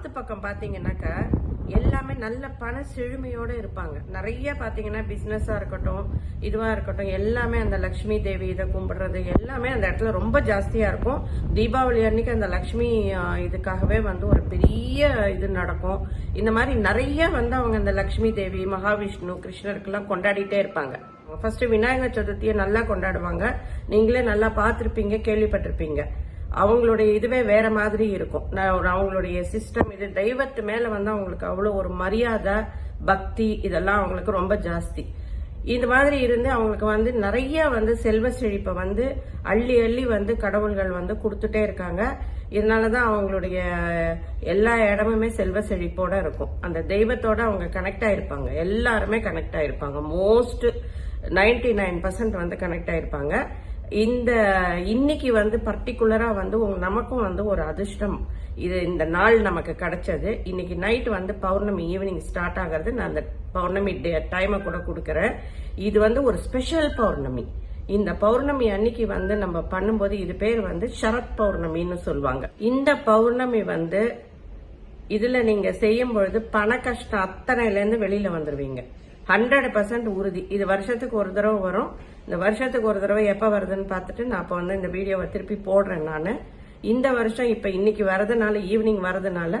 North பக்கம் பார்த்தீங்கன்னாக்கா எல்லாமே நல்ல பண செழுமையோடு இருப்பாங்க. நிறைய பார்த்தீங்கன்னா பிஸ்னஸாக இருக்கட்டும் இதுவாக இருக்கட்டும் எல்லாமே அந்த லக்ஷ்மி தேவி இதை கும்பிடுறது எல்லாமே அந்த இடத்துல ரொம்ப ஜாஸ்தியாக இருக்கும். தீபாவளி அன்னைக்கு அந்த லக்ஷ்மி இதுக்காகவே வந்து ஒரு பெரிய இது நடக்கும். இந்த மாதிரி நிறைய வந்து அவங்க அந்த லக்ஷ்மி தேவி மகாவிஷ்ணு கிருஷ்ணருக்கெல்லாம் கொண்டாடிட்டே இருப்பாங்க. ஃபர்ஸ்ட் விநாயகர் சதுர்த்தியை நல்லா கொண்டாடுவாங்க. நீங்களே நல்லா பார்த்துருப்பீங்க கேள்விப்பட்டிருப்பீங்க. அவங்களுடைய இதுவே வேற மாதிரி இருக்கும். நான் ஒரு அவங்களுடைய சிஸ்டம் இது தெய்வத்து மேல வந்து அவங்களுக்கு அவ்வளோ ஒரு மரியாதை பக்தி இதெல்லாம் அவங்களுக்கு ரொம்ப ஜாஸ்தி. இந்த மாதிரி இருந்து அவங்களுக்கு வந்து நிறைய வந்து செல்வ செழிப்பை வந்து அள்ளி அள்ளி வந்து கடவுள்கள் வந்து கொடுத்துட்டே இருக்காங்க. இதனாலதான் அவங்களுடைய எல்லா இடமுமே செல்வ செழிப்போட இருக்கும். அந்த தெய்வத்தோட அவங்க கனெக்ட் ஆயிருப்பாங்க. எல்லாருமே கனெக்ட் ஆயிருப்பாங்க. மோஸ்ட் நைன்டி நைன் பர்சன்ட் வந்து கனெக்ட் ஆயிருப்பாங்க. இந்த இன்னைக்கு வந்து பர்டிகுலரா வந்து நமக்கும் வந்து ஒரு அதிர்ஷ்டம். இது இந்த நாள் நமக்கு கிடைச்சது. இன்னைக்கு நைட் வந்து பௌர்ணமி ஈவினிங் ஸ்டார்ட் ஆகிறது. நான் அந்த பௌர்ணமி டைமை கூட கொடுக்கறேன். இது வந்து ஒரு ஸ்பெஷல் பௌர்ணமி. இந்த பௌர்ணமி அன்னைக்கு வந்து நம்ம பண்ணும்போது இது பேர் வந்து சரத் பௌர்ணமின்னு சொல்லுவாங்க. இந்த பௌர்ணமி வந்து இதுல நீங்க செய்யும் பொழுது பண கஷ்டம் அத்தனைல இருந்து வெளியில வந்துருவீங்க. ஹண்ட்ரட் பர்சன்ட் உறுதி. இது வருஷத்துக்கு ஒரு தடவை வரும். இந்த வருஷத்துக்கு ஒரு தடவை எப்போ வருதுன்னு பார்த்துட்டு நான் அப்போ வந்து இந்த வீடியோவை திருப்பி போடுறேன் நான். இந்த வருஷம் இப்போ இன்னைக்கு வரதுனால ஈவினிங் வரதுனால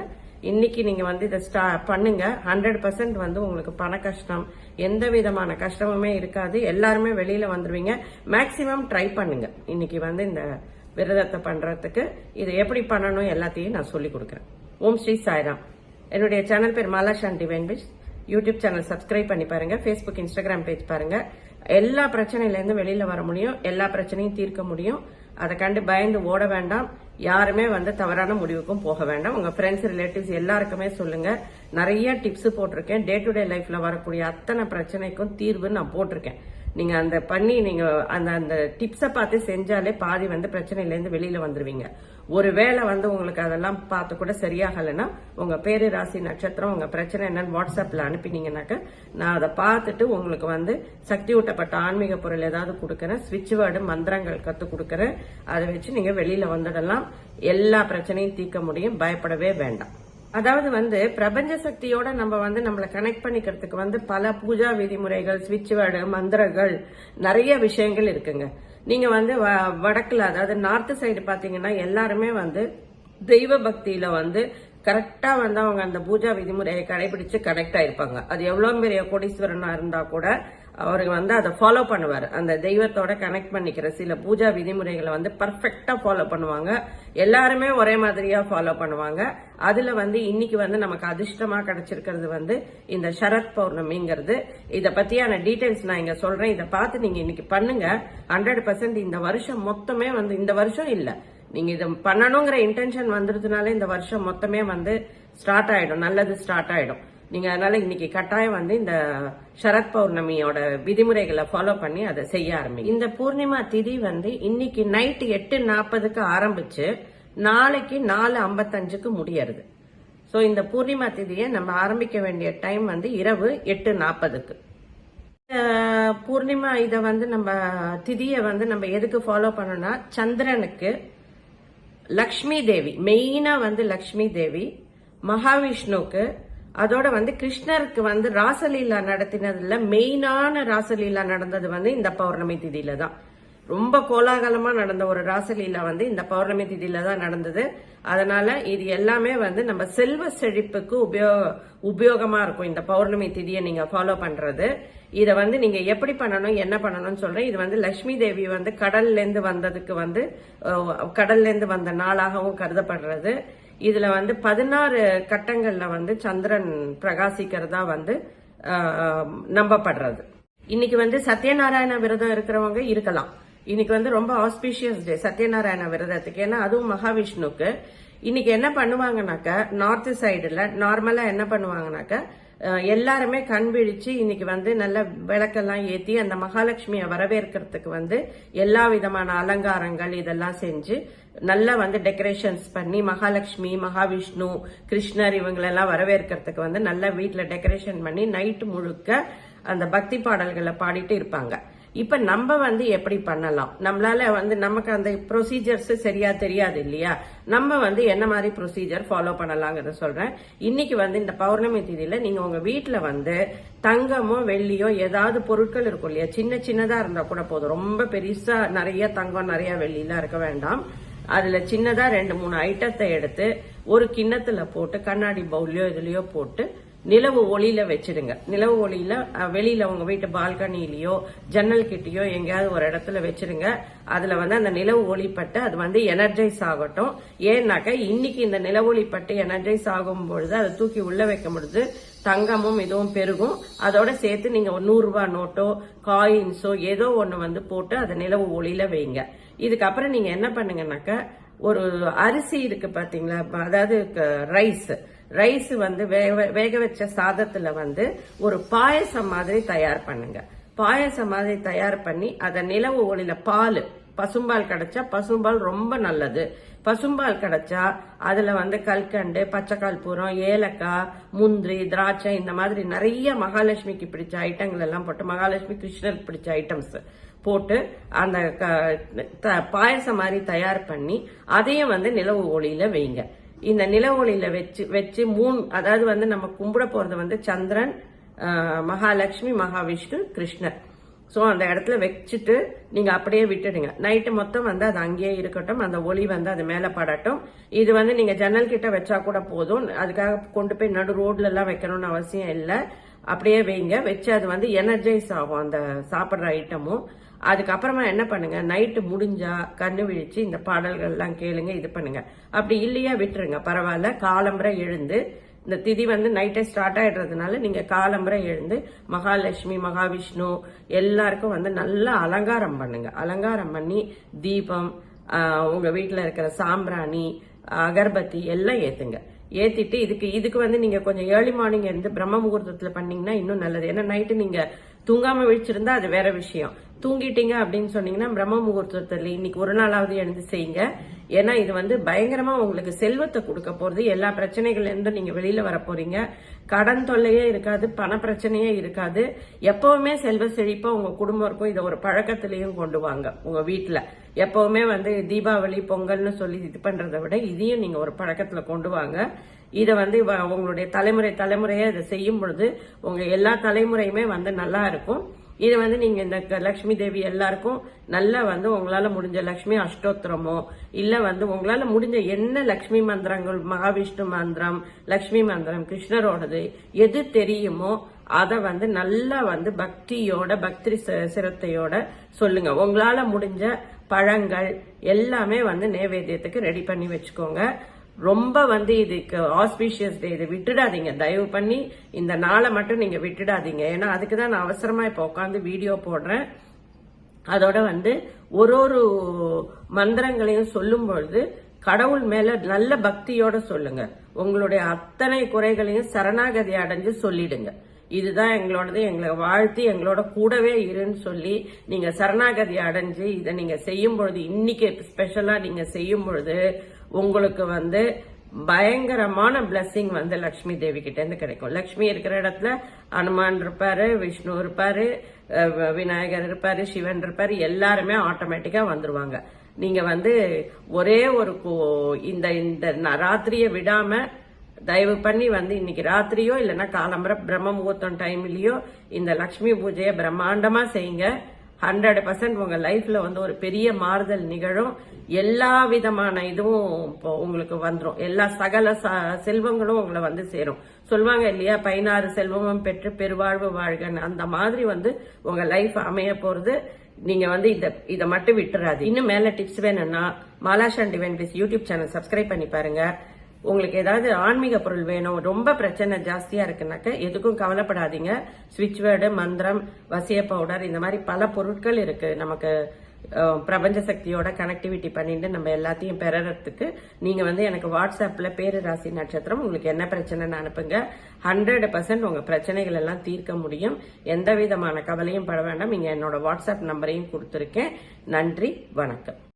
இன்னைக்கு நீங்கள் வந்து இதை ஸ்டா பண்ணுங்க. ஹண்ட்ரட் பர்சன்ட் வந்து உங்களுக்கு பண கஷ்டம். எந்த விதமான கஷ்டமுமே இருக்காது. எல்லாருமே வெளியில் வந்துடுவீங்க மேக்சிமம் ட்ரை பண்ணுங்க. இன்னைக்கு வந்து இந்த விரதத்தை பண்ணுறதுக்கு இதை எப்படி பண்ணணும் எல்லாத்தையும் நான் சொல்லி கொடுக்குறேன். ஓம் ஸ்ரீ சாய்ராம். என்னுடைய சேனல் பேர் மாலா சாண்டி வென்பிஷ் யூடியூப் சேனல் சப்ஸ்கிரைப் பண்ணி பாருங்க. ஃபேஸ்புக் இன்ஸ்டாகிராம் பேஜ் பாருங்க. எல்லா பிரச்சனையிலேருந்து வெளியில் வெளியில வர முடியும். எல்லா பிரச்சனையும் தீர்க்க முடியும். அதை கண்டு பயந்து ஓட வேண்டாம். யாருமே வந்து தவறான முடிவுக்கும் போக வேண்டாம். உங்க ஃப்ரெண்ட்ஸ் ரிலேட்டிவ்ஸ் எல்லாருக்குமே சொல்லுங்க. நிறைய டிப்ஸ் போட்டிருக்கேன். டே டு டே லைஃப்ல வரக்கூடிய அத்தனை பிரச்சனைக்கும் தீர்வு நான் போட்டிருக்கேன். நீங்க அந்த பண்ணி நீங்க அந்த அந்த டிப்ஸை பார்த்து செஞ்சாலே பாதி வந்து பிரச்சனையில இருந்து வெளியில வந்துருவீங்க. ஒருவேளை வந்து உங்களுக்கு அதெல்லாம் பார்த்து கூட சரியாகலைன்னா உங்க பேரு ராசி நட்சத்திரம் உங்க பிரச்சனை என்னன்னு வாட்ஸ்அப்ல அனுப்பினீங்கன்னாக்க நான் அதை பார்த்துட்டு உங்களுக்கு வந்து சக்தி ஊட்டப்பட்ட ஆன்மீக பொருள் ஏதாவது கொடுக்கறேன் ஸ்விட்ச் வேர்டு மந்திரங்கள் கத்து கொடுக்கறேன். அதை வச்சு நீங்க வெளியில வந்துடலாம். எல்லா பிரச்சனையும் தீர்க்க முடியும். பயப்படவே வேண்டாம். அதாவது வந்து பிரபஞ்ச சக்தியோட நம்ம வந்து நம்மளை கனெக்ட் பண்ணிக்கிறதுக்கு வந்து பல பூஜா விதிமுறைகள் ஸ்விட்ச் வேர்டு மந்திரங்கள் நிறைய விஷயங்கள் இருக்குங்க. நீங்க வந்து வ- வடக்குல அதாவது நார்த் சைடு பாத்தீங்கன்னா எல்லாருமே வந்து தெய்வ பக்தியில வந்து கரெக்டா வந்து அவங்க அந்த பூஜா விதிமுறையை கடைபிடிச்சு கனெக்ட் ஆயிருப்பாங்க. அது எவ்வளவு பெரிய கோடீஸ்வரனா இருந்தா கூட அவர் வந்து அதை ஃபாலோ பண்ணுவார். அந்த தெய்வத்தோட கனெக்ட் பண்ணிக்கிற சில பூஜா விதிமுறைகளை வந்து பர்ஃபெக்டாக ஃபாலோ பண்ணுவாங்க. எல்லாருமே ஒரே மாதிரியாக ஃபாலோ பண்ணுவாங்க. அதில் வந்து இன்னைக்கு வந்து நமக்கு அதிர்ஷ்டமாக கிடைச்சிருக்கிறது வந்து இந்த சரத் பௌர்ணமிங்கிறது. இதை பற்றியான டீட்டெயில்ஸ் நான் இங்கே சொல்கிறேன் இதை பார்த்து நீங்கள் இன்னைக்கு பண்ணுங்க. ஹண்ட்ரட் பர்சன்ட் இந்த வருஷம் மொத்தமே வந்து இந்த வருஷம் இல்லை. நீங்கள் இதை பண்ணணுங்கிற இன்டென்ஷன் வந்துருதுனால இந்த வருஷம் மொத்தமே வந்து ஸ்டார்ட் ஆகிடும் நல்லது ஸ்டார்ட் ஆகிடும் நீங்க அதனால இன்னைக்கு கட்டாயம் வந்து இந்த சரத் பௌர்ணமியோட விதிமுறைகளை ஃபாலோ பண்ணி அதை செய்ய ஆரம்பிங்க. இந்த பூர்ணிமா திதி வந்து இன்னைக்கு நைட்டு எட்டு நாற்பதுக்கு ஆரம்பிச்சு நாளைக்கு நாலு ஐம்பத்தஞ்சுக்கு முடியறது. ஸோ இந்த பூர்ணிமா திதியை நம்ம ஆரம்பிக்க வேண்டிய டைம் வந்து இரவு எட்டு நாற்பதுக்கு. பூர்ணிமா இதை வந்து நம்ம திதியை வந்து நம்ம எதுக்கு ஃபாலோ பண்ணோம்னா சந்திரனுக்கு லக்ஷ்மி தேவி மெயினா வந்து லக்ஷ்மி தேவி மகாவிஷ்ணுவுக்கு அதோட வந்து கிருஷ்ணருக்கு வந்து ராசலீலா நடத்தினதுல மெயினான ராசலீலா நடந்தது வந்து இந்த பௌர்ணமி திதியில தான். ரொம்ப கோலாகலமா நடந்த ஒரு ராசலீலா வந்து இந்த பௌர்ணமி திதியில தான் நடந்தது. அதனால இது எல்லாமே வந்து நம்ம செல்வ செழிப்புக்கு உபயோக உபயோகமா இருக்கும் இந்த பௌர்ணமி திதியை நீங்க ஃபாலோ பண்றது. இதை வந்து நீங்க எப்படி பண்ணணும் என்ன பண்ணணும்னு சொல்றேன். இது வந்து லட்சுமி தேவி வந்து கடல்ல இருந்து வந்ததுக்கு வந்து கடல்ல இருந்து வந்த நாளாகவும் கருதப்படுறது. இதுல வந்து பதினாறு கட்டங்கள்ல வந்து சந்திரன் பிரகாசிக்கிறதா வந்து நம்பப்படுறது. இன்னைக்கு வந்து சத்யநாராயண விரதம் இருக்கிறவங்க இருக்கலாம். இன்னைக்கு வந்து ரொம்ப ஆஸ்பிஷியஸ் டே சத்யநாராயண விரதத்துக்கு. ஏன்னா அதுவும் மகாவிஷ்ணுக்கு. இன்னைக்கு என்ன பண்ணுவாங்கனாக்க நார்த் சைடுல நார்மலா என்ன பண்ணுவாங்கனாக்க எல்லாருமே கண் விழிச்சு இன்னைக்கு வந்து நல்ல விளக்கெல்லாம் ஏத்தி அந்த மகாலட்சுமியை வரவேற்கிறதுக்கு வந்து எல்லா விதமான அலங்காரங்கள் இதெல்லாம் செஞ்சு நல்லா வந்து டெக்கரேஷன்ஸ் பண்ணி மகாலட்சுமி மகாவிஷ்ணு கிருஷ்ணர் இவங்களெல்லாம் வரவேற்கிறதுக்கு வந்து நல்லா வீட்டில் டெக்கரேஷன் பண்ணி நைட்டு முழுக்க அந்த பக்தி பாடல்களை பாடிட்டு இருப்பாங்க. இப்ப நம்ம வந்து எப்படி பண்ணலாம்? நம்மளால வந்து நமக்கு அந்த ப்ரொசீஜர்ஸ் சரியா தெரியாது இல்லையா? நம்ம வந்து என்ன மாதிரி ப்ரொசீஜர் ஃபாலோ பண்ணலாங்கிறத சொல்றேன். இன்னைக்கு வந்து இந்த பௌர்ணமி தேதியில நீங்க உங்க வீட்டில் வந்து தங்கமோ வெள்ளியோ ஏதாவது பொருட்கள் இருக்கும் இல்லையா? சின்ன சின்னதா இருந்தா கூட போதும். ரொம்ப பெருசா நிறைய தங்கம் நிறைய வெள்ளிலாம் இருக்க வேண்டாம். அதுல சின்னதா ரெண்டு மூணு ஐட்டத்தை எடுத்து ஒரு கிண்ணத்துல போட்டு கண்ணாடி பவுல்லையோ இதுலயோ போட்டு நிலவு ஒளியில வச்சிடுங்க. நிலவு ஒளியில வெளியில உங்க வீட்டு பால்கனிலயோ ஜன்னல் கிட்டயோ எங்கேயாவது ஒரு இடத்துல வச்சிருங்க அதுல வந்து அந்த நிலவு ஒளிப்பட்டு அது வந்து எனர்ஜைஸ் ஆகட்டும். ஏன்னாக்க இன்னைக்கு இந்த நிலவு ஒளிப்பட்டு எனர்ஜைஸ் ஆகும் பொழுது அதை தூக்கி உள்ள வைக்க முடியுது தங்கமும் இதுவும் பெருகும். அதோட சேர்த்து நீங்க நூறு ரூபாய் நோட்டோ காயின்ஸோ ஏதோ ஒண்ணு வந்து போட்டு அதை நிலவு ஒளியில வைங்க. இதுக்கப்புறம் நீங்க என்ன பண்ணுங்கன்னாக்க ஒரு அரிசி இருக்கு பாத்தீங்களா? அதாவது ரைஸ். ரைஸ் வந்து வேக வேக வச்ச சாதத்துல வந்து ஒரு பாயசம் மாதிரி தயார் பண்ணுங்க. பாயசம் மாதிரி தயார் பண்ணி அதை நிலவு ஒளியில பால். பசும்பால் கிடைச்சா பசும்பால் ரொம்ப நல்லது. பசும்பால் கிடைச்சா அதுல வந்து கல்கண்டு பச்சைக்கால் பூரம் ஏலக்காய் முந்திரி திராட்சை இந்த மாதிரி நிறைய மகாலட்சுமிக்கு பிடிச்ச ஐட்டங்கள் எல்லாம் போட்டு மகாலட்சுமி கிருஷ்ணருக்கு பிடிச்ச ஐட்டம்ஸ் போட்டு அந்த க- த- பாயசம் மாதிரி தயார் பண்ணி அதையும் வந்து நிலவு ஒளியில வைங்க. இந்த நிலவு ஒளியில வச்சு வச்சு மூணு அதாவது வந்து நம்ம கும்பிட போறது வந்து சந்திரன் மகாலட்சுமி மகாவிஷ்ணு கிருஷ்ணர். ஸோ அந்த இடத்துல வச்சுட்டு நீங்க அப்படியே விட்டுடுங்க. நைட்டு மொத்தம் வந்து அது அங்கேயே இருக்கட்டும் அந்த ஒளி வந்து அது மேல படட்டும். இது வந்து நீங்க ஜன்னல் கிட்ட வச்சா கூட போதும். அதுக்காக கொண்டு போய் நடு ரோட்ல எல்லாம் வைக்கணும்னு அவசியம் இல்லை. அப்படியே வைங்க. வச்சு அது வந்து எனர்ஜைஸ் ஆகும் அந்த சாப்பிட்ற ஐட்டமும் அதுக்கப்புறமா என்ன பண்ணுங்க? நைட்டு முடிஞ்சா கண்ணு விழிச்சு இந்த பாடல்கள்லாம் கேளுங்க இது பண்ணுங்க. அப்படி இல்லையா விட்டுருங்க. பரவாயில்ல. காலம்புரை எழுந்து இந்த திதி வந்து நைட்டே ஸ்டார்ட் ஆயிடுறதுனால நீங்க காலம்பரை எழுந்து மகாலட்சுமி மகாவிஷ்ணு எல்லாருக்கும் வந்து நல்லா அலங்காரம் பண்ணுங்க. அலங்காரம் பண்ணி தீபம் உங்க வீட்டில் இருக்கிற சாம்பிராணி அகர்பத்தி எல்லாம் ஏத்துங்க. ஏத்திட்டு இதுக்கு இதுக்கு வந்து நீங்க கொஞ்சம் ஏர்லி மார்னிங் இருந்து பிரம்ம முகூர்த்தத்துல பண்ணீங்கன்னா இன்னும் நல்லது. ஏன்னா நைட்டு நீங்க தூங்காம விழிச்சிருந்தா அது வேற விஷயம். தூங்கிட்டீங்க அப்படின்னு சொன்னீங்கன்னா பிரம்ம முகூர்த்தத்தில் இன்னைக்கு ஒரு நாளாவது எழுந்து செய்யுங்க. ஏன்னா இது வந்து பயங்கரமா உங்களுக்கு செல்வத்தை கொடுக்க போறது. எல்லா பிரச்சனைகள்ல இருந்து நீங்க வெளியில வர போறீங்க. கடன் தொல்லையே இருக்காது பண பிரச்சனையே இருக்காது. எப்பவுமே செல்வ செழிப்பா உங்க குடும்பம் இருக்கும். இதை ஒரு பழக்கத்திலையும் கொண்டு வாங்க உங்க வீட்டுல. எப்பவுமே வந்து தீபாவளி பொங்கல்னு சொல்லி இது பண்றதை விட இதையும் நீங்க ஒரு பழக்கத்துல கொண்டு வாங்க. இதை வந்து வ- உங்களுடைய தலைமுறை தலைமுறையா இதை செய்யும் பொழுது உங்க எல்லா தலைமுறையுமே வந்து நல்லா இருக்கும். இது வந்து நீங்க இந்த க- லக்ஷ்மி தேவி எல்லாருக்கும் நல்லா வந்து உங்களால முடிஞ்ச லக்ஷ்மி அஷ்டோத்திரமோ இல்ல வந்து உங்களால முடிஞ்ச என்ன லக்ஷ்மி மந்திரங்கள் மகாவிஷ்ணு மந்திரம் லக்ஷ்மி மந்திரம் கிருஷ்ணரோடது எது தெரியுமோ அதை வந்து நல்லா வந்து பக்தியோட பக்தி சிரத்தையோட சொல்லுங்க. உங்களால முடிஞ்ச பழங்கள் எல்லாமே வந்து நைவேத்தியத்துக்கு ரெடி பண்ணி வச்சுக்கோங்க. ரொம்ப வந்து இதுக்கு ஆஸ்பீஷியஸ் டே இதை விட்டுடாதீங்க. தயவு பண்ணி இந்த நாளை மட்டும் நீங்க விட்டுடாதீங்க. ஏன்னா அதுக்கு தான் நான் அவசரமா இப்ப உட்காந்து வீடியோ போடுறேன். அதோட வந்து ஒரு ஒரு மந்திரங்களையும் சொல்லும் பொழுது கடவுள் மேல நல்ல பக்தியோட சொல்லுங்க. உங்களுடைய அத்தனை குறைகளையும் சரணாகதி அடைஞ்சு சொல்லிடுங்க. இதுதான் எங்களோடது எங்களை வாழ்த்தி எங்களோட கூடவே இருன்னு சொல்லி நீங்க சரணாகதி அடைஞ்சு இதை நீங்க செய்யும் பொழுது இன்னைக்கு ஸ்பெஷலா நீங்க செய்யும் பொழுது உங்களுக்கு வந்து பயங்கரமான பிளஸ்ஸிங் வந்து லக்ஷ்மி தேவி கிட்ட இருந்து கிடைக்கும். லக்ஷ்மி இருக்கிற இடத்துல அனுமான் இருப்பாரு விஷ்ணு இருப்பாரு விநாயகர் இருப்பாரு சிவன் இருப்பாரு எல்லாருமே ஆட்டோமேட்டிக்கா வந்துருவாங்க. நீங்க வந்து ஒரே ஒரு இந்த இந்த ராத்திரியை விடாம தயவு பண்ணி வந்து இன்னைக்கு ராத்திரியோ இல்லைன்னா காலம்பர பிரம்ம முகூர்த்தம் டைம்லயோ இந்த லக்ஷ்மி பூஜையை பிரம்மாண்டமா செய்யுங்க. ஹண்ட்ரட் பர்சன்ட் உங்க லைஃப்ல வந்து ஒரு பெரிய மாறுதல் நிகழும். எல்லா விதமான இதுவும் இப்போ உங்களுக்கு வந்துடும் எல்லா சகல ச- செல்வங்களும் உங்களை வந்து சேரும். சொல்லுவாங்க இல்லையா? பதினாறு செல்வமும் பெற்று பெருவாழ்வு வாழ்கன்னு. அந்த மாதிரி வந்து உங்க லைஃப் அமைய போறது. நீங்க வந்து இத இதை மட்டும் விட்டுறாது இன்னும் மேல டிப்ஸ் வேணும்னா மாலாஷான் divine plus YouTube channel subscribe பண்ணி பாருங்க. உங்களுக்கு ஏதாவது ஆன்மீக பொருள் வேணும் ரொம்ப பிரச்சனை ஜாஸ்தியா இருக்குனாக்க எதுக்கும் கவலைப்படாதீங்க. ஸ்விட்ச் வேர்டு மந்திரம் வசிய பவுடர் இந்த மாதிரி பல பொருட்கள் இருக்கு. நமக்கு பிரபஞ்ச சக்தியோட கனெக்டிவிட்டி பண்ணிட்டு நம்ம எல்லாத்தையும் பெறறதுக்கு நீங்க வந்து எனக்கு வாட்ஸ்அப்ல பேரு ராசி நட்சத்திரம் உங்களுக்கு என்ன பிரச்சனைன்னு அனுப்புங்க. ஹண்ட்ரட் பர்சன்ட் உங்க பிரச்சனைகள் எல்லாம் தீர்க்க முடியும். எந்த விதமான கவலையும் பட வேண்டாம். நீங்க என்னோட வாட்ஸ்அப் நம்பரையும் கொடுத்துருக்கேன். நன்றி வணக்கம்.